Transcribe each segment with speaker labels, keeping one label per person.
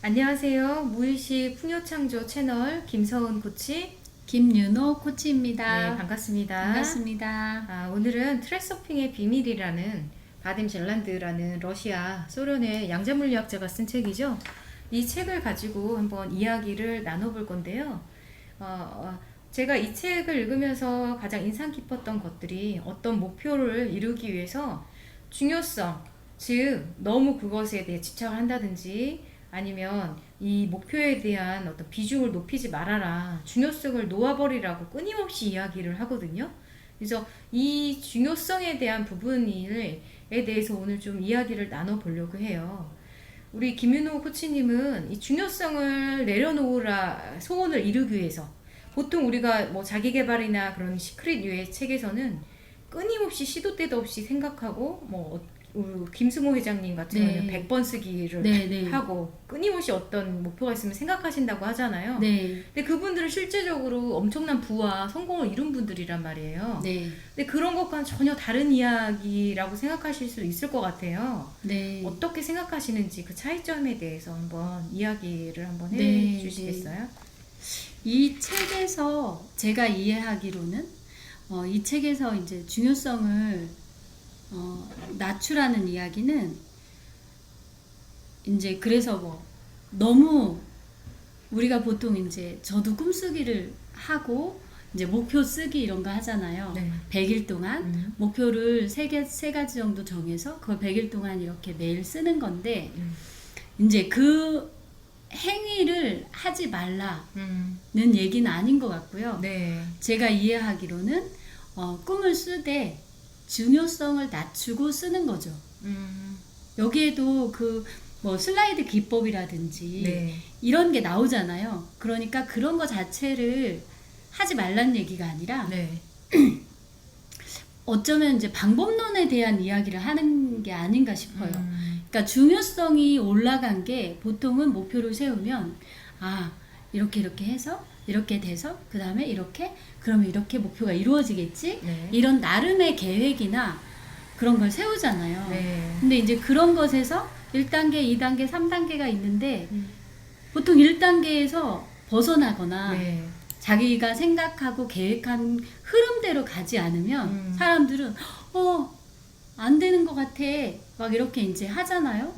Speaker 1: 안녕하세요. 무의식 풍요창조 채널 김서은 코치.
Speaker 2: 김윤호 코치입니다.
Speaker 1: 네, 반갑습니다.
Speaker 2: 반갑습니다.
Speaker 1: 아, 오늘은 트레서핑의 비밀이라는 바딤 젤란드라는 러시아 소련의 양자물리학자가 쓴 책이죠. 이 책을 가지고 한번 이야기를 나눠볼 건데요. 어, 어, 제가 이 책을 읽으면서 가장 인상 깊었던 것들이 어떤 목표를 이루기 위해서 중요성, 즉 너무 그것에 대해 집착을 한다든지 아니면 이 목표에 대한 어떤 비중을 높이지 말아라. 중요성을 놓아버리라고 끊임없이 이야기를 하거든요. 그래서 이 중요성에 대한 부분에 대해서 오늘 좀 이야기를 나눠보려고 해요. 우리 김윤호 코치님은 이 중요성을 내려놓으라 소원을 이루기 위해서 보통 우리가 뭐 자기개발이나 그런 시크릿 유의 책에서는 끊임없이 시도 때도 없이 생각하고 뭐 우리 김승호 회장님 같은 경우는
Speaker 2: 네.
Speaker 1: 100번 쓰기를
Speaker 2: 네, 네.
Speaker 1: 하고 끊임없이 어떤 목표가 있으면 생각하신다고 하잖아요.
Speaker 2: 네,
Speaker 1: 근데 그분들은 실제적으로 엄청난 부와 성공을 이룬 분들이란 말이에요.
Speaker 2: 네,
Speaker 1: 근데 그런 것과는 전혀 다른 이야기라고 생각하실 수 있을 것 같아요.
Speaker 2: 네.
Speaker 1: 어떻게 생각하시는지 그 차이점에 대해서 한번 이야기를 한번 해
Speaker 2: 네,
Speaker 1: 주시겠어요?
Speaker 2: 이 책에서 제가 이해하기로는 어, 이 책에서 이제 중요성을 어, 낮추라는 이야기는 이제 그래서 뭐 너무 우리가 보통 이제 저도 꿈쓰기를 하고 이제 목표 쓰기 이런 거 하잖아요.
Speaker 1: 네.
Speaker 2: 100일 동안
Speaker 1: 음.
Speaker 2: 목표를 세, 개, 세 가지 정도 정해서 그걸 100일 동안 이렇게 매일 쓰는 건데
Speaker 1: 음.
Speaker 2: 이제 그 행위를 하지 말라는
Speaker 1: 음.
Speaker 2: 얘기는 아닌 것 같고요.
Speaker 1: 네.
Speaker 2: 제가 이해하기로는 어, 꿈을 쓰되 중요성을 낮추고 쓰는 거죠.
Speaker 1: 음.
Speaker 2: 여기에도 그 뭐 슬라이드 기법이라든지
Speaker 1: 네.
Speaker 2: 이런 게 나오잖아요. 그러니까 그런 거 자체를 하지 말란 얘기가 아니라
Speaker 1: 네.
Speaker 2: 어쩌면 이제 방법론에 대한 이야기를 하는 게 아닌가 싶어요.
Speaker 1: 음.
Speaker 2: 그러니까 중요성이 올라간 게 보통은 목표를 세우면 아 이렇게 이렇게 해서 이렇게 돼서 그 다음에 이렇게 그러면 이렇게 목표가 이루어지겠지
Speaker 1: 네.
Speaker 2: 이런 나름의 계획이나 그런 걸 세우잖아요.
Speaker 1: 네.
Speaker 2: 근데 이제 그런 것에서 1단계, 2단계, 3단계가 있는데
Speaker 1: 음.
Speaker 2: 보통 1단계에서 벗어나거나
Speaker 1: 네.
Speaker 2: 자기가 생각하고 계획한 흐름대로 가지 않으면
Speaker 1: 음.
Speaker 2: 사람들은 어, 안 되는 것 같아. 막 이렇게 이제 하잖아요.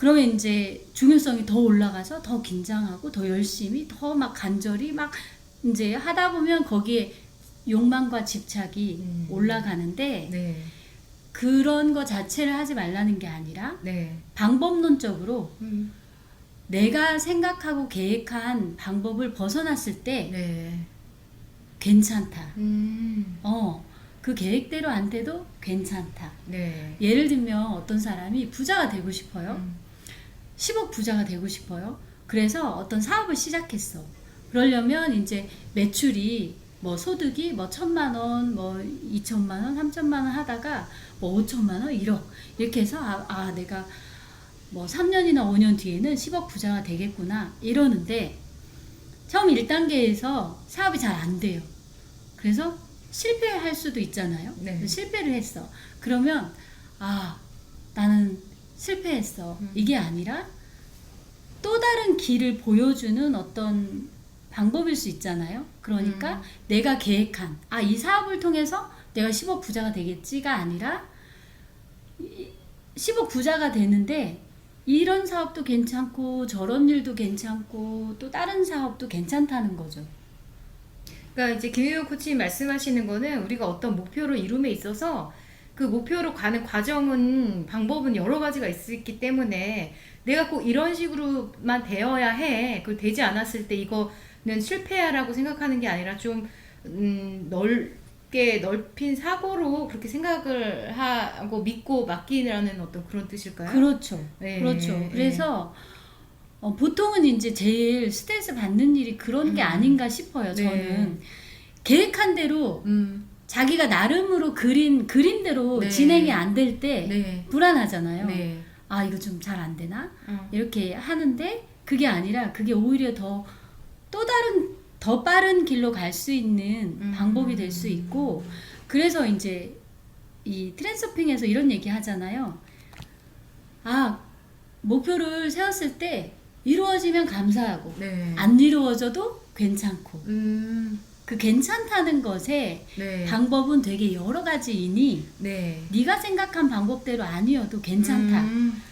Speaker 2: 그러면 이제 중요성이 더 올라가서 더 긴장하고 더 열심히 더 막 간절히 막 이제 하다 보면 거기에 욕망과 집착이
Speaker 1: 음.
Speaker 2: 올라가는데
Speaker 1: 네.
Speaker 2: 그런 거 자체를 하지 말라는 게 아니라
Speaker 1: 네.
Speaker 2: 방법론적으로
Speaker 1: 음.
Speaker 2: 내가 생각하고 계획한 방법을 벗어났을 때
Speaker 1: 네.
Speaker 2: 괜찮다.
Speaker 1: 음.
Speaker 2: 어, 그 계획대로 안 돼도 괜찮다.
Speaker 1: 네.
Speaker 2: 예를 들면 어떤 사람이 부자가 되고 싶어요.
Speaker 1: 음.
Speaker 2: 10억 부자가 되고 싶어요. 그래서 어떤 사업을 시작했어. 그러려면 이제 매출이 뭐 소득이 뭐 천만 원, 뭐 이천만 원, 삼천만 원 하다가 뭐 오천만 원, 1억 이렇게 해서 아, 아 내가 뭐 3년이나 5년 뒤에는 10억 부자가 되겠구나 이러는데 처음 1단계에서 사업이 잘 안 돼요. 그래서 실패할 수도 있잖아요.
Speaker 1: 네.
Speaker 2: 실패를 했어. 그러면 아 나는 실패했어.
Speaker 1: 음.
Speaker 2: 이게 아니라 또 다른 길을 보여주는 어떤 방법일 수 있잖아요. 그러니까
Speaker 1: 음.
Speaker 2: 내가 계획한 아 이 사업을 통해서 내가 10억 부자가 되겠지가 아니라 이- 10억 부자가 되는데 이런 사업도 괜찮고 저런 일도 괜찮고 또 다른 사업도 괜찮다는 거죠.
Speaker 1: 그러니까 이제 김효영 코치님 말씀하시는 거는 우리가 어떤 목표를 이룸에 있어서 그 목표로 가는 과정은 방법은 여러 가지가 있기 때문에 내가 꼭 이런 식으로만 되어야 해. 그 되지 않았을 때 이거는 실패야라고 생각하는 게 아니라 좀 음, 넓게 넓힌 사고로 그렇게 생각을 하고 믿고 맡기라는 어떤 그런 뜻일까요?
Speaker 2: 그렇죠.
Speaker 1: 네.
Speaker 2: 그렇죠.
Speaker 1: 네.
Speaker 2: 그래서 어, 보통은 이제 제일 스트레스 받는 일이 그런 게
Speaker 1: 음.
Speaker 2: 아닌가 싶어요.
Speaker 1: 네.
Speaker 2: 저는 계획한 대로
Speaker 1: 음,
Speaker 2: 자기가 나름으로 그린 그림대로
Speaker 1: 네.
Speaker 2: 진행이 안 될 때
Speaker 1: 네.
Speaker 2: 불안하잖아요.
Speaker 1: 네.
Speaker 2: 아 이거 좀 잘 안 되나?
Speaker 1: 어.
Speaker 2: 이렇게 하는데 그게 아니라 그게 오히려 더 또 다른 더 빠른 길로 갈 수 있는
Speaker 1: 음.
Speaker 2: 방법이 될 수 있고 그래서 이제 이 트랜서핑에서 이런 얘기 하잖아요. 아 목표를 세웠을 때 이루어지면 감사하고
Speaker 1: 네.
Speaker 2: 안 이루어져도 괜찮고
Speaker 1: 음.
Speaker 2: 그 괜찮다는 것에
Speaker 1: 네.
Speaker 2: 방법은 되게 여러 가지이니
Speaker 1: 네.
Speaker 2: 네가 생각한 방법대로 아니어도 괜찮다.
Speaker 1: 음.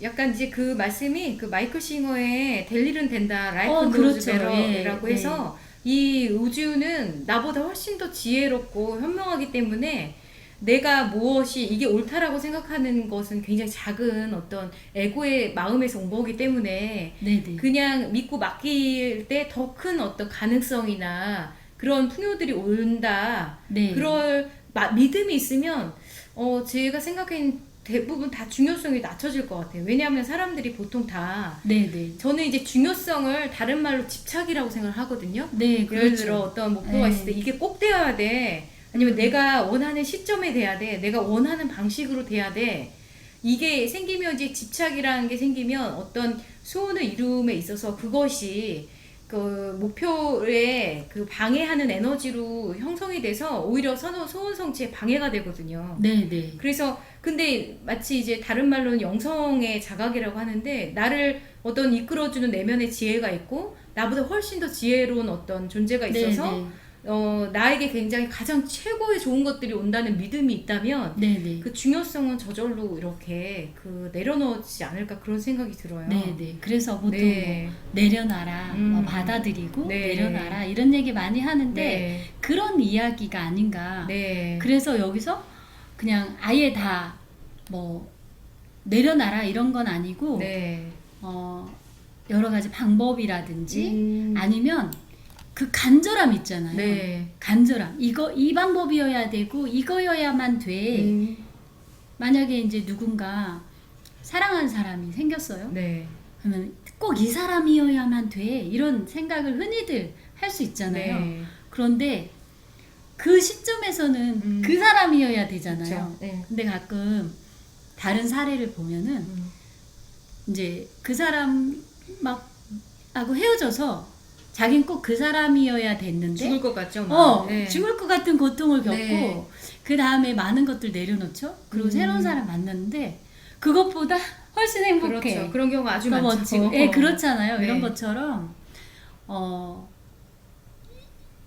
Speaker 1: 약간 이제 그 말씀이 그 마이클 싱어의 될 일은 된다 라이프
Speaker 2: 어, 그렇죠.
Speaker 1: 베러라고
Speaker 2: 예,
Speaker 1: 해서 이 우주는 나보다 훨씬 더 지혜롭고 현명하기 때문에 내가 무엇이 이게 옳다라고 생각하는 것은 굉장히 작은 어떤 에고의 마음에서 온 거기 때문에
Speaker 2: 네네.
Speaker 1: 그냥 믿고 맡길 때 더 큰 어떤 가능성이나 그런 풍요들이 온다.
Speaker 2: 네.
Speaker 1: 그럴 마- 믿음이 있으면 어 제가 생각한 대부분 다 중요성이 낮춰질 것 같아요. 왜냐하면 사람들이 보통 다
Speaker 2: 네네.
Speaker 1: 저는 이제 중요성을 다른 말로 집착이라고 생각을 하거든요.
Speaker 2: 네,
Speaker 1: 예를
Speaker 2: 그렇죠.
Speaker 1: 들어 어떤 목표가
Speaker 2: 네.
Speaker 1: 있을 때 이게 꼭 돼야 돼. 아니면 내가 원하는 시점에 돼야 돼. 내가 원하는 방식으로 돼야 돼. 이게 생기면 이제 집착이라는 게 생기면 어떤 소원을 이룸에 있어서 그것이 그 목표에 그 방해하는 에너지로 형성이 돼서 오히려 선호 소원 성취에 방해가 되거든요.
Speaker 2: 네 네.
Speaker 1: 그래서 근데 마치 이제 다른 말로는 영성의 자각이라고 하는데 나를 어떤 이끌어주는 내면의 지혜가 있고 나보다 훨씬 더 지혜로운 어떤 존재가 있어서
Speaker 2: 네 네.
Speaker 1: 어 나에게 굉장히 가장 최고의 좋은 것들이 온다는 믿음이 있다면
Speaker 2: 네네.
Speaker 1: 그 중요성은 저절로 이렇게 그 내려놓지 않을까 그런 생각이 들어요.
Speaker 2: 네네. 그래서 보통
Speaker 1: 네.
Speaker 2: 뭐 내려놔라,
Speaker 1: 음.
Speaker 2: 뭐 받아들이고
Speaker 1: 네.
Speaker 2: 내려놔라 이런 얘기 많이 하는데
Speaker 1: 네.
Speaker 2: 그런 이야기가 아닌가.
Speaker 1: 네.
Speaker 2: 그래서 여기서 그냥 아예 다 뭐 내려놔라 이런 건 아니고
Speaker 1: 네.
Speaker 2: 어 여러 가지 방법이라든지
Speaker 1: 음.
Speaker 2: 아니면 그 간절함 있잖아요.
Speaker 1: 네.
Speaker 2: 간절함. 이거 이 방법이어야 되고 이거여야만 돼.
Speaker 1: 음.
Speaker 2: 만약에 이제 누군가 사랑하는 사람이 생겼어요.
Speaker 1: 네.
Speaker 2: 그러면 꼭 이 사람이어야만 돼. 이런 생각을 흔히들 할 수 있잖아요.
Speaker 1: 네.
Speaker 2: 그런데 그 시점에서는
Speaker 1: 음.
Speaker 2: 그 사람이어야 되잖아요.
Speaker 1: 그렇죠. 네.
Speaker 2: 근데 가끔 다른 사례를 보면은
Speaker 1: 음.
Speaker 2: 이제 그 사람 막 하고 헤어져서 자긴 꼭 그 사람이어야 됐는데
Speaker 1: 죽을 것 같죠? 막.
Speaker 2: 어
Speaker 1: 네.
Speaker 2: 죽을 것 같은 고통을 겪고
Speaker 1: 네.
Speaker 2: 그 다음에 많은 것들 내려놓죠. 그리고
Speaker 1: 음.
Speaker 2: 새로운 사람 만났는데 그것보다 훨씬 행복해.
Speaker 1: 그렇죠. 그런 경우가 아주
Speaker 2: 더
Speaker 1: 많죠.
Speaker 2: 멋지고. 예, 그렇잖아요.
Speaker 1: 네.
Speaker 2: 이런 것처럼 어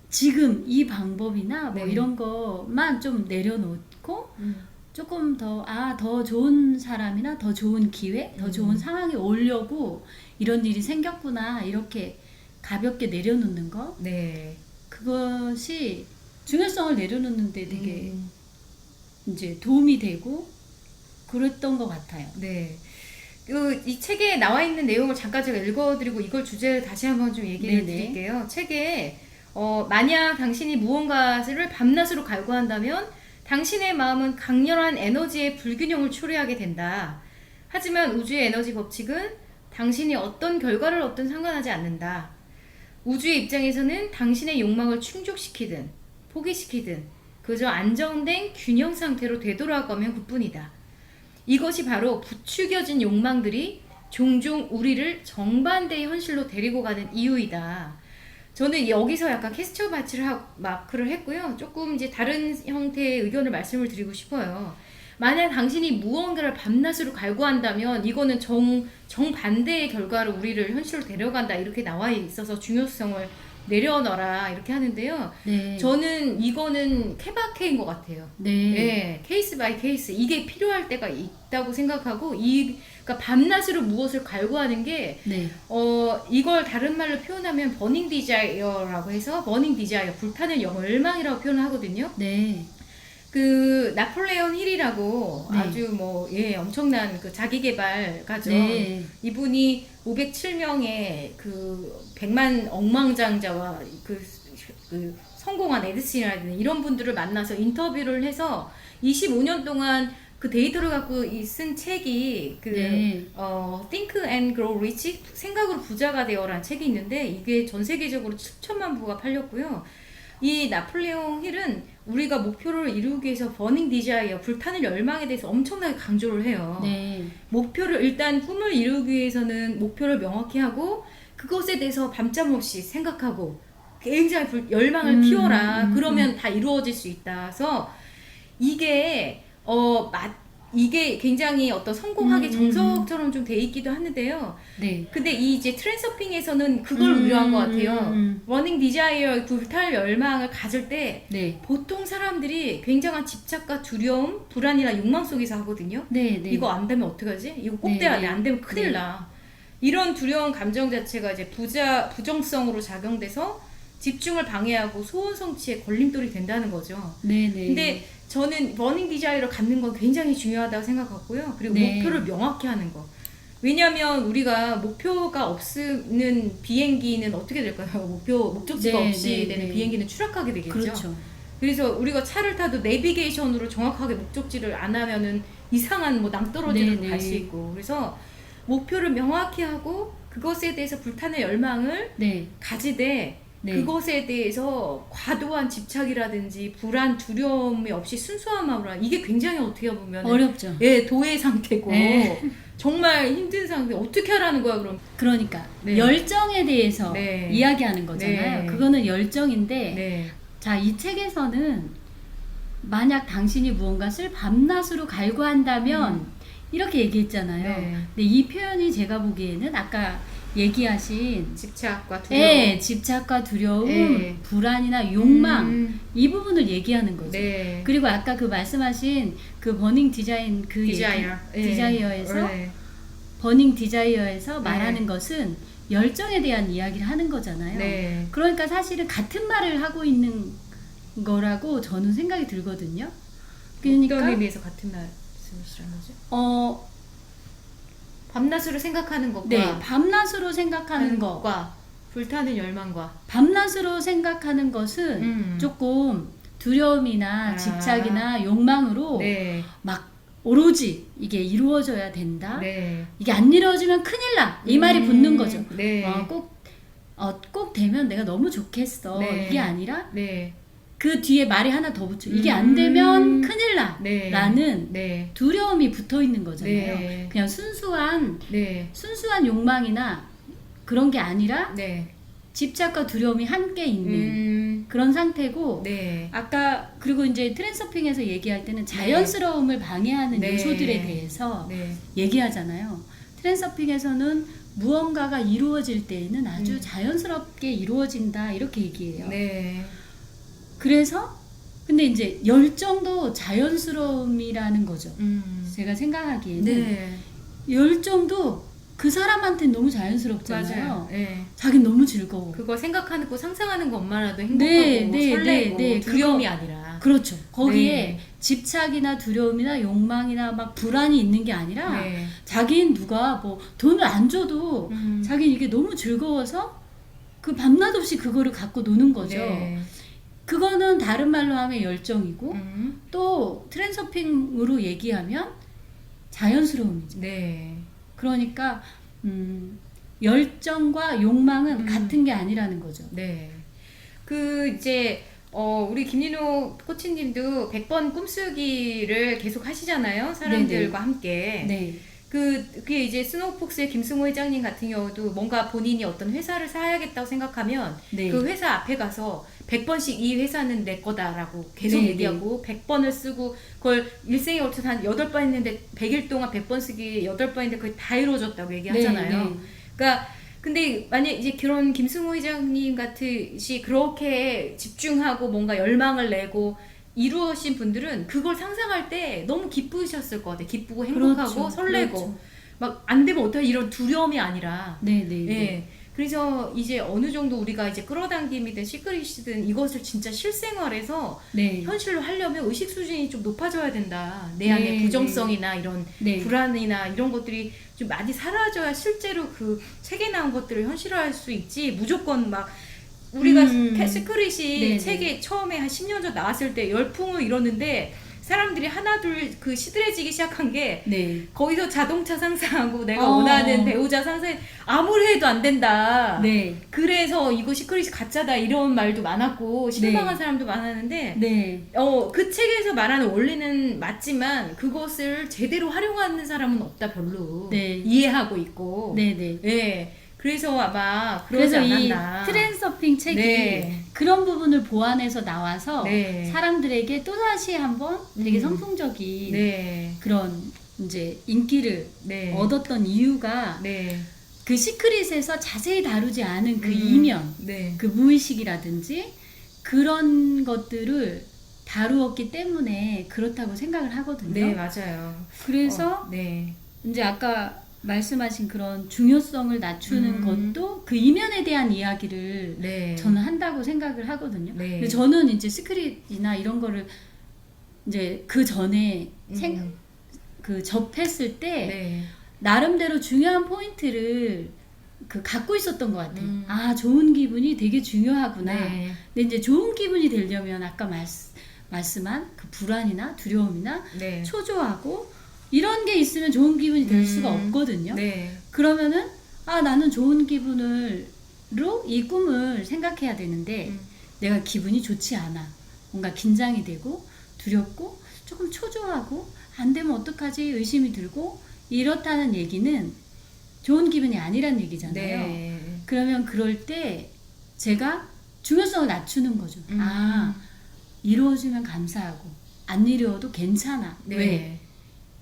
Speaker 2: 지금 이 방법이나 뭐
Speaker 1: 네.
Speaker 2: 이런 것만 좀 내려놓고
Speaker 1: 음.
Speaker 2: 조금 더, 아, 더 좋은 사람이나 더 좋은 기회, 더
Speaker 1: 음.
Speaker 2: 좋은 상황에 오려고 이런 일이 생겼구나, 이렇게 가볍게 내려놓는 거.
Speaker 1: 네.
Speaker 2: 그것이 중요성을 내려놓는데 되게
Speaker 1: 음.
Speaker 2: 이제 도움이 되고 그랬던 것 같아요.
Speaker 1: 네. 그, 이 책에 나와 있는 내용을 잠깐 제가 읽어드리고 이걸 주제로 다시 한번 좀 얘기를
Speaker 2: 네네.
Speaker 1: 드릴게요. 책에, 어, 만약 당신이 무언가를 밤낮으로 갈구한다면 당신의 마음은 강렬한 에너지의 불균형을 초래하게 된다. 하지만 우주의 에너지 법칙은 당신이 어떤 결과를 얻든 상관하지 않는다. 우주의 입장에서는 당신의 욕망을 충족시키든 포기시키든 그저 안정된 균형 상태로 되돌아가면 그뿐이다. 이것이 바로 부추겨진 욕망들이 종종 우리를 정반대의 현실로 데리고 가는 이유이다. 저는 여기서 약간 캐스처 마치를 하, 마크를 했고요. 조금 이제 다른 형태의 의견을 말씀을 드리고 싶어요. 만약 당신이 무언가를 밤낮으로 갈구한다면 이거는 정, 정반대의 결과로 우리를 현실로 데려간다 이렇게 나와 있어서 중요성을 내려놔라 이렇게 하는데요.
Speaker 2: 네.
Speaker 1: 저는 이거는 케바케인 것 같아요.
Speaker 2: 네.
Speaker 1: 네, 케이스 바이 케이스 이게 필요할 때가 있다고 생각하고 이 그러니까 밤낮으로 무엇을 갈구하는 게
Speaker 2: 네.
Speaker 1: 어, 이걸 다른 말로 표현하면 버닝 디자이어라고 해서 버닝 디자이어 불타는 열망이라고 표현을 하거든요.
Speaker 2: 네.
Speaker 1: 그 나폴레온 힐이라고
Speaker 2: 네.
Speaker 1: 아주 뭐 예 엄청난 그 자기 개발 가죠.
Speaker 2: 네.
Speaker 1: 이분이 507명의 그 100만 억망장자와 그, 그 성공한 에디슨이라든지 이런 분들을 만나서 인터뷰를 해서 25년 동안 그 데이터를 갖고 이- 쓴 책이 그
Speaker 2: 네.
Speaker 1: 어, Think and Grow Rich 생각으로 부자가 되어라는 책이 있는데 이게 전 세계적으로 7천만 부가 팔렸고요. 이 나폴레옹 힐은 우리가 목표를 이루기 위해서 버닝 디자이어 불타는 열망에 대해서 엄청나게 강조를 해요.
Speaker 2: 네.
Speaker 1: 목표를 일단 꿈을 이루기 위해서는 목표를 명확히 하고 그것에 대해서 밤잠 없이 생각하고 굉장히 불- 열망을
Speaker 2: 음,
Speaker 1: 피워라.
Speaker 2: 음,
Speaker 1: 그러면 다 이루어질 수 있다. 그래서 이게 어, 마, 이게 굉장히 어떤 성공하기
Speaker 2: 음, 음,
Speaker 1: 정석처럼 좀 돼 있기도 하는데요.
Speaker 2: 네.
Speaker 1: 근데 이 이제 트랜서핑에서는 그걸
Speaker 2: 음,
Speaker 1: 위로한 것
Speaker 2: 음,
Speaker 1: 같아요.
Speaker 2: 음.
Speaker 1: 러닝 디자이어 불탈 열망을 가질 때
Speaker 2: 네.
Speaker 1: 보통 사람들이 굉장한 집착과 두려움, 불안이나 욕망 속에서 하거든요.
Speaker 2: 네, 네.
Speaker 1: 이거 안 되면 어떡하지? 이거 꼭
Speaker 2: 네,
Speaker 1: 돼야
Speaker 2: 네.
Speaker 1: 돼. 안 되면 큰일
Speaker 2: 네.
Speaker 1: 나. 이런 두려운 감정 자체가 이제 부자 부정성으로 작용돼서 집중을 방해하고 소원 성취에 걸림돌이 된다는 거죠.
Speaker 2: 네, 네.
Speaker 1: 근데 저는 러닝 디자이어를 갖는 건 굉장히 중요하다고 생각하고요. 그리고
Speaker 2: 네.
Speaker 1: 목표를 명확히 하는 거. 왜냐하면 우리가 목표가 없는 비행기는 어떻게 될까요? 목표 목적지가
Speaker 2: 네,
Speaker 1: 없이
Speaker 2: 네,
Speaker 1: 되는
Speaker 2: 네.
Speaker 1: 비행기는 추락하게 되겠죠.
Speaker 2: 그렇죠.
Speaker 1: 그래서 우리가 차를 타도 내비게이션으로 정확하게 목적지를 안 하면은 이상한 뭐 낭떠러지로
Speaker 2: 네,
Speaker 1: 갈수
Speaker 2: 네.
Speaker 1: 있고 그래서 목표를 명확히 하고 그것에 대해서 불타는 열망을
Speaker 2: 네.
Speaker 1: 가지되
Speaker 2: 네.
Speaker 1: 그것에 대해서 과도한 집착이라든지 불안 두려움이 없이 순수한 마음으로 하는 이게 굉장히 어떻게 보면
Speaker 2: 어렵죠.
Speaker 1: 예 도의 상태고
Speaker 2: 네.
Speaker 1: 정말 힘든 상태 어떻게 하라는 거야 그럼
Speaker 2: 그러니까
Speaker 1: 네.
Speaker 2: 열정에 대해서
Speaker 1: 네.
Speaker 2: 이야기하는 거잖아요.
Speaker 1: 네.
Speaker 2: 그거는 열정인데
Speaker 1: 네
Speaker 2: 자, 이 책에서는 만약 당신이 무언가를 밤낮으로 갈구한다면 이렇게 얘기했잖아요.
Speaker 1: 네.
Speaker 2: 근데 이 표현이 제가 보기에는 아까 얘기하신
Speaker 1: 집착과 두려움
Speaker 2: 예, 집착과 두려움,
Speaker 1: 예.
Speaker 2: 불안이나 욕망
Speaker 1: 음,
Speaker 2: 이 부분을 얘기하는 거죠.
Speaker 1: 네
Speaker 2: 그리고 아까 그 말씀하신 그 버닝 디자인 그
Speaker 1: 디자이어
Speaker 2: 얘기, 디자이어에서
Speaker 1: 네.
Speaker 2: 버닝 디자이어에서
Speaker 1: 네.
Speaker 2: 말하는 것은 열정에 대한 이야기를 하는 거잖아요.
Speaker 1: 네.
Speaker 2: 그러니까 사실은 같은 말을 하고 있는 거라고 저는 생각이 들거든요.
Speaker 1: 어떤
Speaker 2: 그러니까
Speaker 1: 의미에서 같은 말씀이시라는 거죠?
Speaker 2: 어,
Speaker 1: 밤낮으로 생각하는 것과
Speaker 2: 네, 밤낮으로 생각하는 것,
Speaker 1: 것과 불타는 열망과
Speaker 2: 밤낮으로 생각하는 것은
Speaker 1: 음.
Speaker 2: 조금 두려움이나
Speaker 1: 아.
Speaker 2: 집착이나 욕망으로
Speaker 1: 네.
Speaker 2: 막 오로지 이게 이루어져야 된다.
Speaker 1: 네.
Speaker 2: 이게 안 이루어지면 큰일 나. 이 말이
Speaker 1: 음,
Speaker 2: 붙는 거죠.
Speaker 1: 네.
Speaker 2: 어, 꼭, 어, 꼭 되면 내가 너무 좋겠어.
Speaker 1: 네.
Speaker 2: 이게 아니라
Speaker 1: 네.
Speaker 2: 그 뒤에 말이 하나 더 붙여. 이게 안
Speaker 1: 음.
Speaker 2: 되면 큰일 나.
Speaker 1: 네.
Speaker 2: 라는
Speaker 1: 네.
Speaker 2: 두려움이 붙어 있는 거잖아요.
Speaker 1: 네.
Speaker 2: 그냥 순수한,
Speaker 1: 네.
Speaker 2: 순수한 욕망이나 그런 게 아니라
Speaker 1: 네.
Speaker 2: 집착과 두려움이 함께 있는
Speaker 1: 음.
Speaker 2: 그런 상태고
Speaker 1: 네.
Speaker 2: 아까 그리고 이제 트랜서핑에서 얘기할 때는 자연스러움을 방해하는
Speaker 1: 네.
Speaker 2: 요소들에 대해서
Speaker 1: 네.
Speaker 2: 얘기하잖아요. 트랜서핑에서는 무언가가 이루어질 때에는 아주
Speaker 1: 음.
Speaker 2: 자연스럽게 이루어진다 이렇게 얘기해요.
Speaker 1: 네.
Speaker 2: 그래서 근데 이제 열정도 자연스러움이라는 거죠.
Speaker 1: 음.
Speaker 2: 제가 생각하기에는
Speaker 1: 네.
Speaker 2: 열정도 그 사람한테 너무
Speaker 1: 자연스럽잖아요. 네.
Speaker 2: 자긴 너무 즐거워.
Speaker 1: 그거 생각하는 거 상상하는 것만으로도 행복하고
Speaker 2: 네, 네,
Speaker 1: 설레고
Speaker 2: 네, 네.
Speaker 1: 두려움이
Speaker 2: 그거-
Speaker 1: 아니라.
Speaker 2: 그렇죠. 거기에
Speaker 1: 네.
Speaker 2: 집착이나 두려움이나 욕망이나 막 불안이 있는 게 아니라
Speaker 1: 네.
Speaker 2: 자기는 누가 뭐 돈을 안 줘도
Speaker 1: 음.
Speaker 2: 자기는 이게 너무 즐거워서 그 밤낮 없이 그거를 갖고 노는 거죠.
Speaker 1: 네.
Speaker 2: 그거는 다른 말로 하면 열정이고
Speaker 1: 음.
Speaker 2: 또 트랜서핑으로 얘기하면 자연스러움이죠.
Speaker 1: 네.
Speaker 2: 그러니까 음, 열정과 욕망은
Speaker 1: 음.
Speaker 2: 같은 게 아니라는 거죠.
Speaker 1: 네. 그 이제 어 우리 김민호 코치님도 100번 꿈쓰기를 계속 하시잖아요. 사람들과 함께.
Speaker 2: 네.
Speaker 1: 그 그게 이제 스노우폭스의 김승호 회장님 같은 경우도 뭔가 본인이 어떤 회사를 사야겠다고 생각하면
Speaker 2: 네.
Speaker 1: 그 회사 앞에 가서 100번씩 이 회사는 내 거다라고 계속
Speaker 2: 네,
Speaker 1: 얘기하고 100번을 쓰고 그걸 일생에 걸쳐서 한 8번 했는데 100일 동안 100번 쓰기 8번인데 그게 다 이루어졌다고 얘기하잖아요.
Speaker 2: 네, 네.
Speaker 1: 그러니까 근데 만약 이제 그런 김승호 회장님 같으시 그렇게 집중하고 뭔가 열망을 내고 이루어진 분들은 그걸 상상할 때 너무 기쁘셨을 것 같아요. 기쁘고 행복하고
Speaker 2: 그렇죠.
Speaker 1: 설레고
Speaker 2: 그렇죠.
Speaker 1: 막안 되면 어떡해 이런 두려움이 아니라
Speaker 2: 네, 네. 네.
Speaker 1: 예. 그래서 이제 어느 정도 우리가 이제 끌어당김이든 시크릿이든 이것을 진짜 실생활에서
Speaker 2: 네.
Speaker 1: 현실로 하려면 의식 수준이 좀 높아져야 된다. 내 안에
Speaker 2: 네,
Speaker 1: 부정성이나 이런
Speaker 2: 네.
Speaker 1: 불안이나 이런 것들이 좀 많이 사라져야 실제로 그 책에 나온 것들을 현실화할 수 있지 무조건 막 우리가
Speaker 2: 음.
Speaker 1: 캐- 시크릿이
Speaker 2: 네네.
Speaker 1: 책에 처음에 한 10년 전 나왔을 때 열풍을 일었는데 사람들이 하나 둘 그 시들해지기 시작한 게
Speaker 2: 네.
Speaker 1: 거기서 자동차 상상하고 내가
Speaker 2: 어.
Speaker 1: 원하는 배우자 상상 아무리 해도 안 된다.
Speaker 2: 네.
Speaker 1: 그래서 이거 시크릿이 가짜다 이런 말도 많았고 실망한
Speaker 2: 네.
Speaker 1: 사람도 많았는데
Speaker 2: 네.
Speaker 1: 어, 그 책에서 말하는 원리는 맞지만 그것을 제대로 활용하는 사람은 없다 별로
Speaker 2: 네.
Speaker 1: 이해하고 있고
Speaker 2: 네, 네.
Speaker 1: 예 그래서 아마 그러지
Speaker 2: 그래서 이
Speaker 1: 않았나.
Speaker 2: 트랜서핑 책이
Speaker 1: 네.
Speaker 2: 그런 부분을 보완해서 나와서
Speaker 1: 네.
Speaker 2: 사람들에게 또 다시 한번 되게
Speaker 1: 음.
Speaker 2: 선풍적인
Speaker 1: 네.
Speaker 2: 그런 이제 인기를
Speaker 1: 네.
Speaker 2: 얻었던 이유가
Speaker 1: 네.
Speaker 2: 그 시크릿에서 자세히 다루지 않은 그
Speaker 1: 음.
Speaker 2: 이면,
Speaker 1: 네.
Speaker 2: 그 무의식이라든지 그런 것들을 다루었기 때문에 그렇다고 생각을 하거든요.
Speaker 1: 네, 맞아요.
Speaker 2: 그래서
Speaker 1: 어, 네.
Speaker 2: 이제 아까 말씀하신 그런 중요성을 낮추는
Speaker 1: 음.
Speaker 2: 것도 그 이면에 대한 이야기를
Speaker 1: 네.
Speaker 2: 저는 한다고 생각을 하거든요.
Speaker 1: 네.
Speaker 2: 근데 저는 이제 시크릿이나 이런 거를 이제 그 전에 생,
Speaker 1: 음.
Speaker 2: 그 접했을 때
Speaker 1: 네.
Speaker 2: 나름대로 중요한 포인트를 그 갖고 있었던 것 같아요.
Speaker 1: 음.
Speaker 2: 아 좋은 기분이 되게 중요하구나.
Speaker 1: 네.
Speaker 2: 근데 이제 좋은 기분이 되려면 아까 말씀, 말씀한 그 불안이나 두려움이나
Speaker 1: 네.
Speaker 2: 초조하고 이런 게 있으면 좋은 기분이 될
Speaker 1: 음.
Speaker 2: 수가 없거든요.
Speaker 1: 네.
Speaker 2: 그러면은 아 나는 좋은 기분을로 이 꿈을 생각해야 되는데
Speaker 1: 음.
Speaker 2: 내가 기분이 좋지 않아. 뭔가 긴장이 되고 두렵고 조금 초조하고 안 되면 어떡하지 의심이 들고 이렇다는 얘기는 좋은 기분이 아니란 얘기잖아요.
Speaker 1: 네.
Speaker 2: 그러면 그럴 때 제가 중요성을 낮추는 거죠.
Speaker 1: 음.
Speaker 2: 아 이루어지면 감사하고 안 이루어도 괜찮아.
Speaker 1: 네.
Speaker 2: 왜?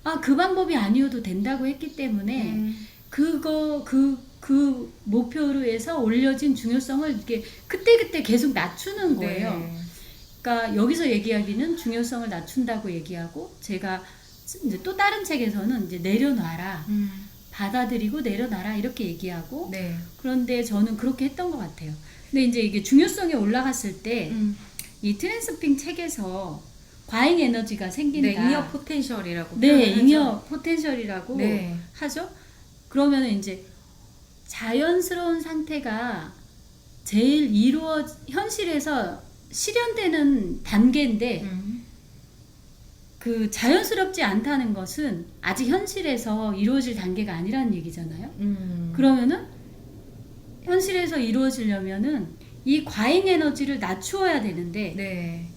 Speaker 2: 아 그 방법이 아니어도 된다고 했기 때문에
Speaker 1: 음.
Speaker 2: 그거 그 그 목표로 해서 올려진 중요성을 이렇게 그때그때 계속 낮추는 거예요.
Speaker 1: 네.
Speaker 2: 그러니까 여기서 얘기하기는 중요성을 낮춘다고 얘기하고 제가 이제 또 다른 책에서는 이제 내려놔라
Speaker 1: 음.
Speaker 2: 받아들이고 내려놔라 이렇게 얘기하고
Speaker 1: 네.
Speaker 2: 그런데 저는 그렇게 했던 것 같아요. 근데 이제 이게 중요성이 올라갔을 때이
Speaker 1: 음.
Speaker 2: 트랜스핑 책에서 과잉 에너지가 생긴다.
Speaker 1: 네, 잉여 포텐셜이라고
Speaker 2: 네, 잉여 포텐셜이라고
Speaker 1: 하죠. 네.
Speaker 2: 하죠. 그러면 이제 자연스러운 상태가 제일 이루어 현실에서 실현되는 단계인데
Speaker 1: 음.
Speaker 2: 그 자연스럽지 않다는 것은 아직 현실에서 이루어질 단계가 아니라는 얘기잖아요.
Speaker 1: 음.
Speaker 2: 그러면은 현실에서 이루어지려면은 이 과잉 에너지를 낮추어야 되는데
Speaker 1: 네.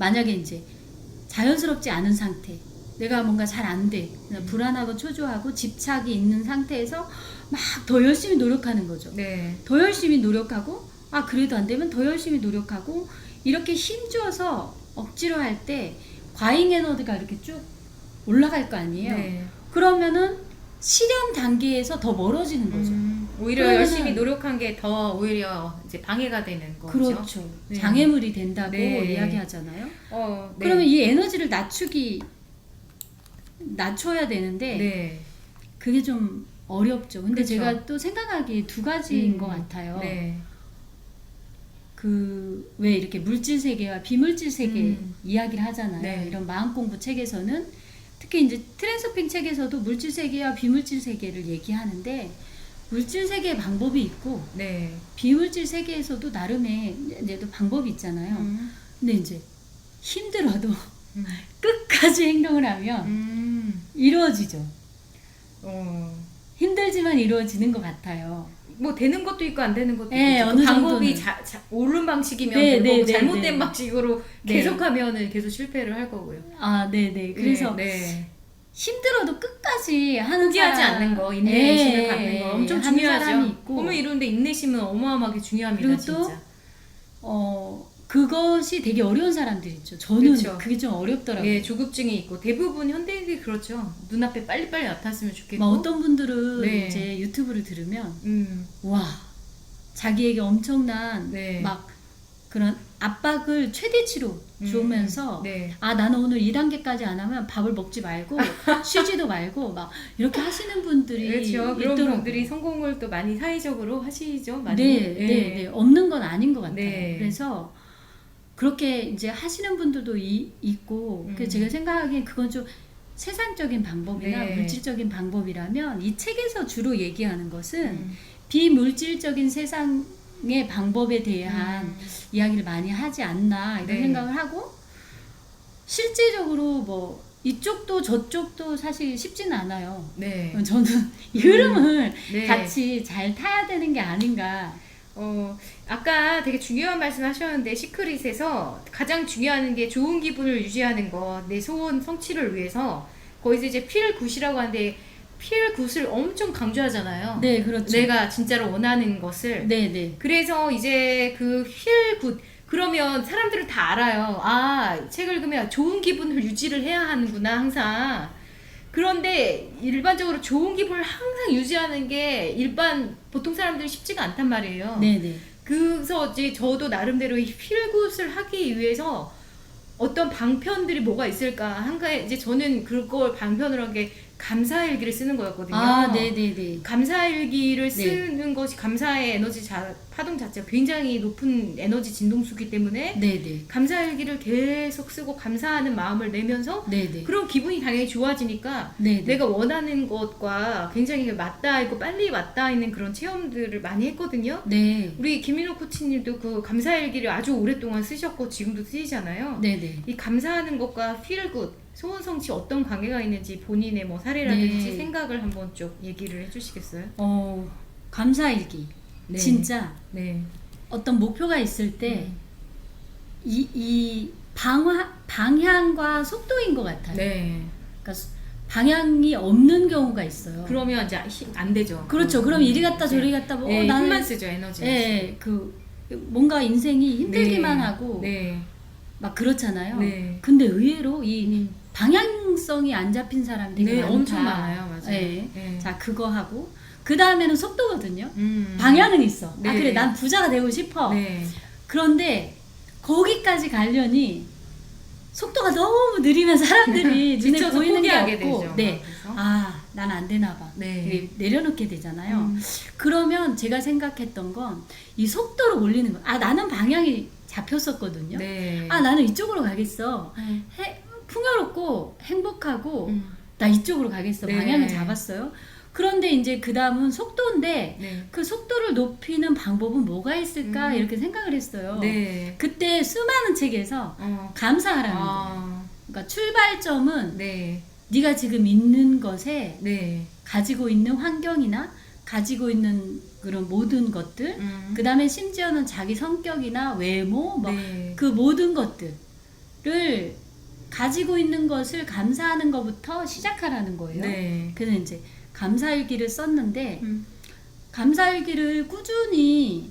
Speaker 2: 만약에 이제 자연스럽지 않은 상태, 내가 뭔가 잘 안 돼, 그냥 불안하고 초조하고 집착이 있는 상태에서 막 더 열심히 노력하는 거죠.
Speaker 1: 네.
Speaker 2: 더 열심히 노력하고, 아, 그래도 안 되면 더 열심히 노력하고, 이렇게 힘줘서 억지로 할 때 과잉 에너지가 이렇게 쭉 올라갈 거 아니에요?
Speaker 1: 네.
Speaker 2: 그러면은 실현 단계에서 더 멀어지는 거죠.
Speaker 1: 음. 오히려
Speaker 2: 그러면은-
Speaker 1: 열심히 노력한 게 더 오히려 이제 방해가 되는 거죠.
Speaker 2: 그렇죠.
Speaker 1: 네.
Speaker 2: 장애물이 된다고
Speaker 1: 네.
Speaker 2: 이야기하잖아요.
Speaker 1: 어, 네.
Speaker 2: 그러면 이 에너지를 낮추기 낮춰야 되는데
Speaker 1: 네.
Speaker 2: 그게 좀 어렵죠. 근데
Speaker 1: 그렇죠.
Speaker 2: 제가 또 생각하기에 두 가지인
Speaker 1: 음.
Speaker 2: 것 같아요.
Speaker 1: 네.
Speaker 2: 그왜 이렇게 물질 세계와 비물질 세계
Speaker 1: 음.
Speaker 2: 이야기를 하잖아요.
Speaker 1: 네.
Speaker 2: 이런 마음 공부 책에서는 특히 이제 트랜스핑 책에서도 물질 세계와 비물질 세계를 얘기하는데 물질 세계의 방법이 있고
Speaker 1: 네.
Speaker 2: 비물질 세계에서도 나름의 이제 또 방법이 있잖아요.
Speaker 1: 음.
Speaker 2: 근데 이제 힘들어도
Speaker 1: 음.
Speaker 2: 끝까지 행동을 하면
Speaker 1: 음.
Speaker 2: 이루어지죠.
Speaker 1: 어.
Speaker 2: 힘들지만 이루어지는 것 같아요.
Speaker 1: 뭐 되는 것도 있고 안 되는 것도
Speaker 2: 네,
Speaker 1: 있고
Speaker 2: 어느
Speaker 1: 그 방법이. 자, 자, 옳은 방식이면
Speaker 2: 네,
Speaker 1: 되고
Speaker 2: 네, 네,
Speaker 1: 잘못된
Speaker 2: 네.
Speaker 1: 방식으로
Speaker 2: 네.
Speaker 1: 계속하면은 계속 실패를 할 거고요.
Speaker 2: 아, 네 네. 그래서
Speaker 1: 네, 네.
Speaker 2: 힘들어도 끝까지 하는
Speaker 1: 포기하지
Speaker 2: 사람,
Speaker 1: 않는 거, 인내심을
Speaker 2: 네,
Speaker 1: 갖는 거 엄청
Speaker 2: 하는 사람이
Speaker 1: 중요하죠.
Speaker 2: 있고,
Speaker 1: 꿈을 이루는데 인내심은 어마어마하게 중요합니다,
Speaker 2: 그리고 또
Speaker 1: 진짜.
Speaker 2: 어 그것이 되게 어려운 사람들 있죠. 저는
Speaker 1: 그렇죠.
Speaker 2: 그게 좀 어렵더라고요.
Speaker 1: 예, 조급증이 있고 대부분 현대인들이 그렇죠. 눈앞에 빨리빨리 나타났으면 좋겠고.
Speaker 2: 막 어떤 분들은
Speaker 1: 네.
Speaker 2: 이제 유튜브를 들으면
Speaker 1: 음,
Speaker 2: 와 자기에게 엄청난
Speaker 1: 네.
Speaker 2: 막 그런 압박을 최대치로
Speaker 1: 음,
Speaker 2: 주면서
Speaker 1: 네.
Speaker 2: 아 나는 오늘 2단계까지 안 하면 밥을 먹지 말고 쉬지도 말고 막 이렇게 하시는 분들이
Speaker 1: 그렇죠. 그런
Speaker 2: 있더라고요.
Speaker 1: 분들이 성공을 또 많이 사회적으로 하시죠. 많이.
Speaker 2: 네,
Speaker 1: 예.
Speaker 2: 네, 네. 없는 건 아닌 것 같아요.
Speaker 1: 네.
Speaker 2: 그래서 그렇게 이제 하시는 분들도 이, 있고,
Speaker 1: 음.
Speaker 2: 그래서 제가 생각하기엔 그건 좀 세상적인 방법이나
Speaker 1: 네.
Speaker 2: 물질적인 방법이라면 이 책에서 주로 얘기하는 것은
Speaker 1: 음.
Speaker 2: 비물질적인 세상 의 방법에 대한
Speaker 1: 음.
Speaker 2: 이야기를 많이 하지 않나 이런
Speaker 1: 네.
Speaker 2: 생각을 하고 실제적으로 뭐 이쪽도 저쪽도 사실 쉽지는 않아요.
Speaker 1: 네.
Speaker 2: 저는 이 흐름을
Speaker 1: 네.
Speaker 2: 같이 잘 타야 되는 게 아닌가.
Speaker 1: 어, 아까 되게 중요한 말씀 하셨는데, 시크릿에서 가장 중요한 게 좋은 기분을 유지하는 것, 내 소원 성취를 위해서, 거기서 이제 필 굿이라고 하는데, feel good을 엄청 강조하잖아요.
Speaker 2: 네, 그렇죠.
Speaker 1: 내가 진짜로 원하는 것을.
Speaker 2: 네, 네.
Speaker 1: 그래서 이제 그 feel good 그러면 사람들은 다 알아요. 아, 책을 읽으면 좋은 기분을 유지를 해야 하는구나, 항상. 그런데 일반적으로 좋은 기분을 항상 유지하는 게 일반 보통 사람들이 쉽지가 않단 말이에요.
Speaker 2: 네, 네.
Speaker 1: 그래서 이제 저도 나름대로 이 필굿을 하기 위해서 어떤 방편들이 뭐가 있을까 한가 이제 저는 그걸 방편으로 한 게 감사일기를 쓰는 거였거든요.
Speaker 2: 아, 네, 네, 네.
Speaker 1: 감사일기를 쓰는 것이 감사의 에너지 자, 파동 자체가 굉장히 높은 에너지 진동수기 때문에
Speaker 2: 네, 네.
Speaker 1: 감사일기를 계속 쓰고 감사하는 마음을 내면서
Speaker 2: 네, 네.
Speaker 1: 그런 기분이 당연히 좋아지니까
Speaker 2: 네, 네.
Speaker 1: 내가 원하는 것과 굉장히 맞닿아 있고 빨리 맞닿아 있는 그런 체험들을 많이 했거든요.
Speaker 2: 네.
Speaker 1: 우리 김민호 코치님도 그 감사일기를 아주 오랫동안 쓰셨고 지금도 쓰시잖아요.
Speaker 2: 네, 네.
Speaker 1: 이 감사하는 것과 feel good, 소원 성취 어떤 관계가 있는지 본인의 뭐 사례라든지
Speaker 2: 네.
Speaker 1: 생각을 한번 쭉 얘기를 해주시겠어요?
Speaker 2: 어, 감사일기.
Speaker 1: 네.
Speaker 2: 진짜
Speaker 1: 네.
Speaker 2: 어떤 목표가 있을 때
Speaker 1: 네.
Speaker 2: 이, 이 방화, 방향과 속도인 것 같아요.
Speaker 1: 네.
Speaker 2: 그러니까 수- 방향이 없는 경우가 있어요.
Speaker 1: 그러면 이제 힘- 안 되죠.
Speaker 2: 그렇죠.
Speaker 1: 그-
Speaker 2: 그럼 이리 갔다
Speaker 1: 네.
Speaker 2: 저리 갔다 뭐
Speaker 1: 네,
Speaker 2: 어, 나는
Speaker 1: 힘만 쓰죠 에너지.
Speaker 2: 예, 그 뭔가 인생이 힘들기만
Speaker 1: 네.
Speaker 2: 하고
Speaker 1: 네.
Speaker 2: 막 그렇잖아요.
Speaker 1: 네.
Speaker 2: 근데 의외로 이
Speaker 1: 음.
Speaker 2: 방향성이 안 잡힌 사람들이
Speaker 1: 네,
Speaker 2: 많다.
Speaker 1: 엄청 많아요, 맞아요.
Speaker 2: 예.
Speaker 1: 네.
Speaker 2: 자 그거 하고 그 다음에는 속도거든요.
Speaker 1: 음.
Speaker 2: 방향은 있어. 아
Speaker 1: 네.
Speaker 2: 그래 난 부자가 되고 싶어.
Speaker 1: 네.
Speaker 2: 그런데 거기까지 가려니 속도가 너무 느리면 사람들이 눈에 보이는 게
Speaker 1: 포기하게
Speaker 2: 없고,
Speaker 1: 되죠.
Speaker 2: 네,
Speaker 1: 그래서.
Speaker 2: 아, 난 안 되나 봐.
Speaker 1: 네.
Speaker 2: 내려놓게 되잖아요.
Speaker 1: 음.
Speaker 2: 그러면 제가 생각했던 건 이 속도를 올리는 거. 아, 나는 방향이 잡혔었거든요.
Speaker 1: 네.
Speaker 2: 아, 나는 이쪽으로 가겠어.
Speaker 1: 음.
Speaker 2: 해, 풍요롭고 행복하고
Speaker 1: 음.
Speaker 2: 나 이쪽으로 가겠어.
Speaker 1: 네.
Speaker 2: 방향을 잡았어요. 그런데 이제 그 다음은 속도인데
Speaker 1: 네.
Speaker 2: 그 속도를 높이는 방법은 뭐가 있을까
Speaker 1: 음.
Speaker 2: 이렇게 생각을 했어요.
Speaker 1: 네.
Speaker 2: 그때 수많은 책에서
Speaker 1: 어.
Speaker 2: 감사하라는 거.
Speaker 1: 아.
Speaker 2: 그러니까 출발점은
Speaker 1: 네.
Speaker 2: 네가 지금 있는 것에
Speaker 1: 네.
Speaker 2: 가지고 있는 환경이나 가지고 있는 그런 모든 것들,
Speaker 1: 음.
Speaker 2: 그 다음에 심지어는 자기 성격이나 외모, 뭐
Speaker 1: 네.
Speaker 2: 그 모든 것들을 가지고 있는 것을 감사하는 것부터 시작하라는 거예요.
Speaker 1: 네.
Speaker 2: 그래서 이제 감사일기를 썼는데
Speaker 1: 음.
Speaker 2: 감사일기를 꾸준히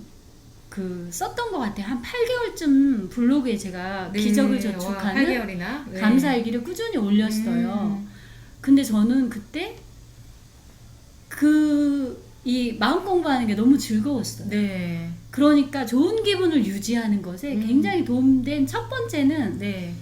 Speaker 2: 그 썼던 것 같아요. 한 8개월쯤 블로그에 제가
Speaker 1: 네.
Speaker 2: 기적을
Speaker 1: 와,
Speaker 2: 저축하는
Speaker 1: 8개월이나 네.
Speaker 2: 감사일기를 꾸준히 올렸어요.
Speaker 1: 음.
Speaker 2: 근데 저는 그때 그 이 마음 공부하는 게 너무 즐거웠어요.
Speaker 1: 네.
Speaker 2: 그러니까 좋은 기분을 유지하는 것에
Speaker 1: 음.
Speaker 2: 굉장히 도움된 첫 번째는
Speaker 1: 네.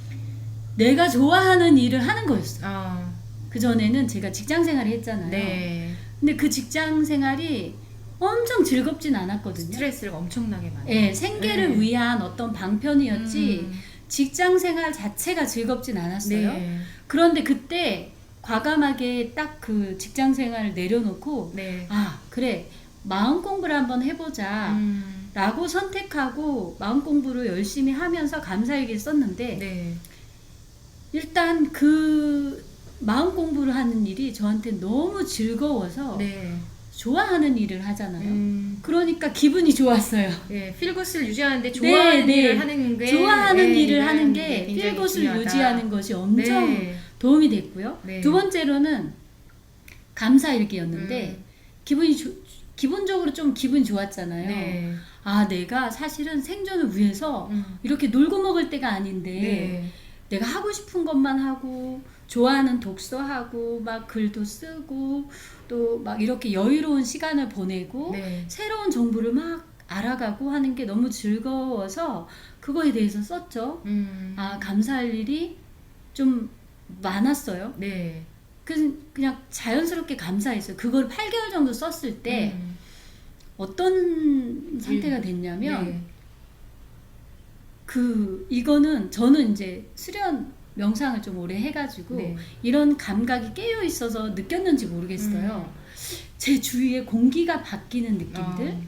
Speaker 2: 내가 좋아하는 일을 하는 거였어요.
Speaker 1: 아.
Speaker 2: 그 전에는 제가 직장 생활을 했잖아요.
Speaker 1: 네.
Speaker 2: 근데 그 직장 생활이 엄청 즐겁진 않았거든요.
Speaker 1: 스트레스가 엄청나게 많아요.
Speaker 2: 예, 생계를
Speaker 1: 네.
Speaker 2: 위한 어떤 방편이었지
Speaker 1: 음.
Speaker 2: 직장 생활 자체가 즐겁진 않았어요.
Speaker 1: 네.
Speaker 2: 그런데 그때 과감하게 딱 그 직장 생활을 내려놓고
Speaker 1: 네.
Speaker 2: 아 그래 마음 공부를 한번 해보자
Speaker 1: 음.
Speaker 2: 라고 선택하고 마음 공부를 열심히 하면서 감사일기를 썼는데
Speaker 1: 네.
Speaker 2: 일단 그 마음 공부를 하는 일이 저한테 너무 즐거워서
Speaker 1: 네.
Speaker 2: 좋아하는 일을 하잖아요.
Speaker 1: 음.
Speaker 2: 그러니까 기분이 좋았어요.
Speaker 1: 예, 필굿을 유지하는데 좋아하는
Speaker 2: 네.
Speaker 1: 일을 하는 게
Speaker 2: 좋아하는
Speaker 1: 네,
Speaker 2: 일을 하는 게
Speaker 1: 중요하다.
Speaker 2: 유지하는 것이 엄청
Speaker 1: 네.
Speaker 2: 도움이 됐고요.
Speaker 1: 네.
Speaker 2: 두 번째로는 감사일기였는데
Speaker 1: 음.
Speaker 2: 기분이 조- 기본적으로 좀 기분이 좋았잖아요.
Speaker 1: 네.
Speaker 2: 아 내가 사실은 생존을 위해서
Speaker 1: 음.
Speaker 2: 이렇게 놀고 먹을 때가 아닌데
Speaker 1: 네.
Speaker 2: 내가 하고 싶은 것만 하고 좋아하는 독서하고 막 글도 쓰고 또 막 이렇게 여유로운 시간을 보내고
Speaker 1: 네.
Speaker 2: 새로운 정보를 막 알아가고 하는 게 너무 즐거워서 그거에 대해서 썼죠.
Speaker 1: 음.
Speaker 2: 아 감사할 일이 좀 많았어요.
Speaker 1: 네.
Speaker 2: 그래서 그냥 자연스럽게 감사했어요. 그걸 8개월 정도 썼을 때
Speaker 1: 음.
Speaker 2: 어떤 상태가 됐냐면
Speaker 1: 네.
Speaker 2: 그 이거는 저는 이제 수련 명상을 좀 오래 해가지고
Speaker 1: 네.
Speaker 2: 이런 감각이 깨어 있어서 느꼈는지 모르겠어요. 제 주위에 공기가 바뀌는 느낌들.
Speaker 1: 어.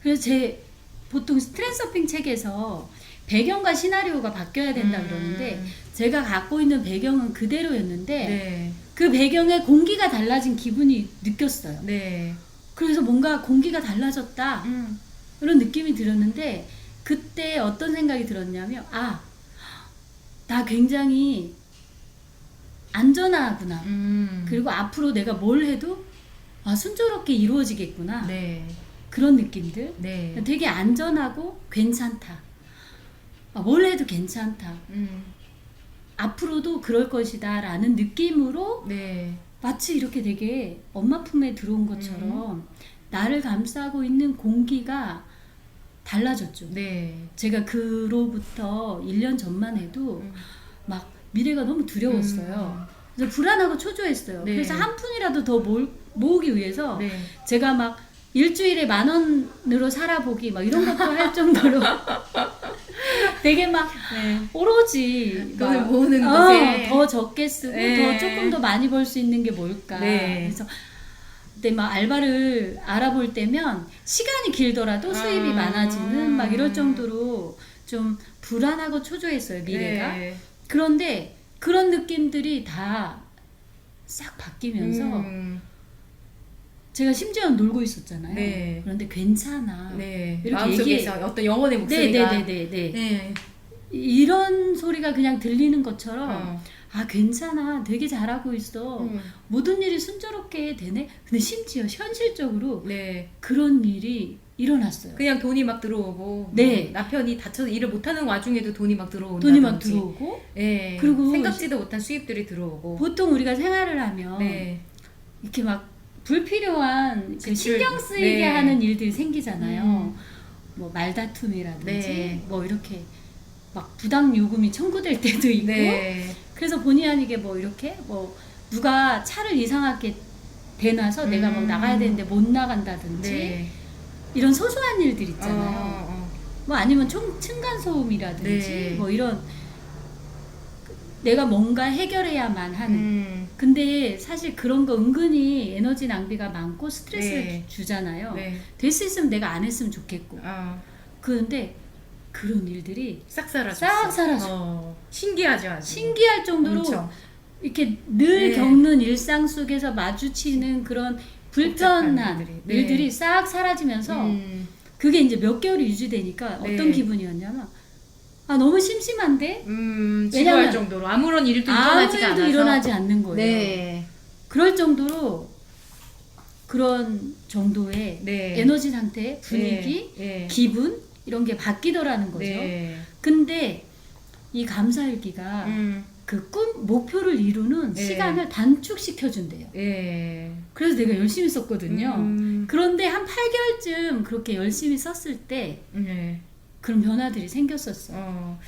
Speaker 2: 그래서 제 보통 트랜서핑 책에서 배경과 시나리오가 바뀌어야 된다
Speaker 1: 음.
Speaker 2: 그러는데 제가 갖고 있는 배경은 그대로였는데
Speaker 1: 네.
Speaker 2: 그 배경에 공기가 달라진 기분이 느꼈어요.
Speaker 1: 네.
Speaker 2: 그래서 뭔가 공기가 달라졌다
Speaker 1: 음.
Speaker 2: 그런 느낌이 들었는데 그때 어떤 생각이 들었냐면 아, 나 굉장히 안전하구나.
Speaker 1: 음.
Speaker 2: 그리고 앞으로 내가 뭘 해도 아, 순조롭게 이루어지겠구나.
Speaker 1: 네.
Speaker 2: 그런 느낌들.
Speaker 1: 네.
Speaker 2: 되게 안전하고 괜찮다. 아, 뭘 해도 괜찮다.
Speaker 1: 음.
Speaker 2: 앞으로도 그럴 것이다. 라는 느낌으로
Speaker 1: 네.
Speaker 2: 마치 이렇게 되게 엄마 품에 들어온 것처럼 나를 감싸고 있는 공기가 달라졌죠.
Speaker 1: 네.
Speaker 2: 제가 그로부터 1년 전만 해도
Speaker 1: 음.
Speaker 2: 막 미래가 너무 두려웠어요. 그래서 불안하고 초조했어요.
Speaker 1: 네.
Speaker 2: 그래서 한 푼이라도 더 모을, 모으기 위해서
Speaker 1: 네.
Speaker 2: 제가 막 일주일에 만 원으로 살아보기 막 이런 것도 할 정도로 되게 막
Speaker 1: 네.
Speaker 2: 오로지
Speaker 1: 돈을
Speaker 2: 막,
Speaker 1: 모으는
Speaker 2: 어,
Speaker 1: 것에.
Speaker 2: 더 적게 쓰고
Speaker 1: 네.
Speaker 2: 더 조금 더 많이 벌 수 있는 게 뭘까
Speaker 1: 네.
Speaker 2: 그래서 그때 막 알바를 알아볼 때면 시간이 길더라도 수입이
Speaker 1: 아.
Speaker 2: 많아지는 막 이럴 정도로 좀 불안하고 초조했어요 미래가
Speaker 1: 네.
Speaker 2: 그런데 그런 느낌들이 다 싹 바뀌면서
Speaker 1: 음.
Speaker 2: 제가 심지어 놀고 있었잖아요.
Speaker 1: 네.
Speaker 2: 그런데 괜찮아.
Speaker 1: 네.
Speaker 2: 이렇게
Speaker 1: 마음속에서 어떤 영혼의 목소리가
Speaker 2: 네네네네.
Speaker 1: 네.
Speaker 2: 이런 소리가 그냥 들리는 것처럼
Speaker 1: 어.
Speaker 2: 아 괜찮아, 되게 잘하고 있어.
Speaker 1: 음.
Speaker 2: 모든 일이 순조롭게 되네. 근데 심지어 현실적으로
Speaker 1: 네.
Speaker 2: 그런 일이 일어났어요.
Speaker 1: 그냥 돈이 막 들어오고
Speaker 2: 네.
Speaker 1: 뭐 남편이 다쳐서 일을 못하는 와중에도 돈이 막 들어온다.
Speaker 2: 돈이 막 들어오고
Speaker 1: 네.
Speaker 2: 그리고
Speaker 1: 생각지도 못한 수입들이 들어오고.
Speaker 2: 보통 우리가 생활을 하면
Speaker 1: 네.
Speaker 2: 이렇게 막 불필요한 그. 신경 쓰이게
Speaker 1: 네.
Speaker 2: 하는 일들이 생기잖아요.
Speaker 1: 음.
Speaker 2: 뭐 말다툼이라든지
Speaker 1: 네.
Speaker 2: 뭐 이렇게 막 부당 요금이 청구될 때도 있고
Speaker 1: 네.
Speaker 2: 그래서 본의 아니게 뭐 이렇게 뭐 누가 차를 이상하게 대놔서 내가 막
Speaker 1: 음.
Speaker 2: 나가야 되는데 못 나간다든지
Speaker 1: 네.
Speaker 2: 이런 소소한 일들 있잖아요.
Speaker 1: 어, 어.
Speaker 2: 뭐 아니면 총 층간 소음이라든지
Speaker 1: 네.
Speaker 2: 뭐 이런 내가 뭔가 해결해야만 하는
Speaker 1: 음.
Speaker 2: 근데 사실 그런 거 은근히 에너지 낭비가 많고 스트레스를
Speaker 1: 네.
Speaker 2: 주- 주잖아요.
Speaker 1: 네.
Speaker 2: 될 수 있으면 내가 안 했으면 좋겠고.
Speaker 1: 어.
Speaker 2: 그런데 그런 일들이
Speaker 1: 싹 사라졌어.
Speaker 2: 싹 사라져.
Speaker 1: 어. 신기하죠, 아주.
Speaker 2: 신기할 정도로
Speaker 1: 엄청.
Speaker 2: 이렇게 늘
Speaker 1: 네.
Speaker 2: 겪는 일상 속에서 마주치는 그런
Speaker 1: 불편한 일들이. 네.
Speaker 2: 일들이 싹 사라지면서
Speaker 1: 음.
Speaker 2: 그게 이제 몇 개월이 유지되니까
Speaker 1: 네.
Speaker 2: 어떤 기분이었냐면 아 너무 심심한데
Speaker 1: 음,
Speaker 2: 왜냐면
Speaker 1: 지루할 정도로 아무런 일도
Speaker 2: 아무
Speaker 1: 일어나지가
Speaker 2: 일도
Speaker 1: 않아서.
Speaker 2: 일어나지 않는 거예요.
Speaker 1: 네.
Speaker 2: 그럴 정도로 그런 정도의
Speaker 1: 네.
Speaker 2: 에너지 상태, 분위기,
Speaker 1: 네.
Speaker 2: 기분 이런 게 바뀌더라는 거죠.
Speaker 1: 네.
Speaker 2: 근데 이 감사일기가
Speaker 1: 음.
Speaker 2: 그꿈 목표를 이루는
Speaker 1: 네.
Speaker 2: 시간을 단축시켜 준대요.
Speaker 1: 예.
Speaker 2: 그래서 내가 열심히 썼거든요.
Speaker 1: 음.
Speaker 2: 그런데 한 8개월쯤 그렇게 열심히 썼을 때
Speaker 1: 네.
Speaker 2: 그런 변화들이 생겼었어요.
Speaker 1: 어.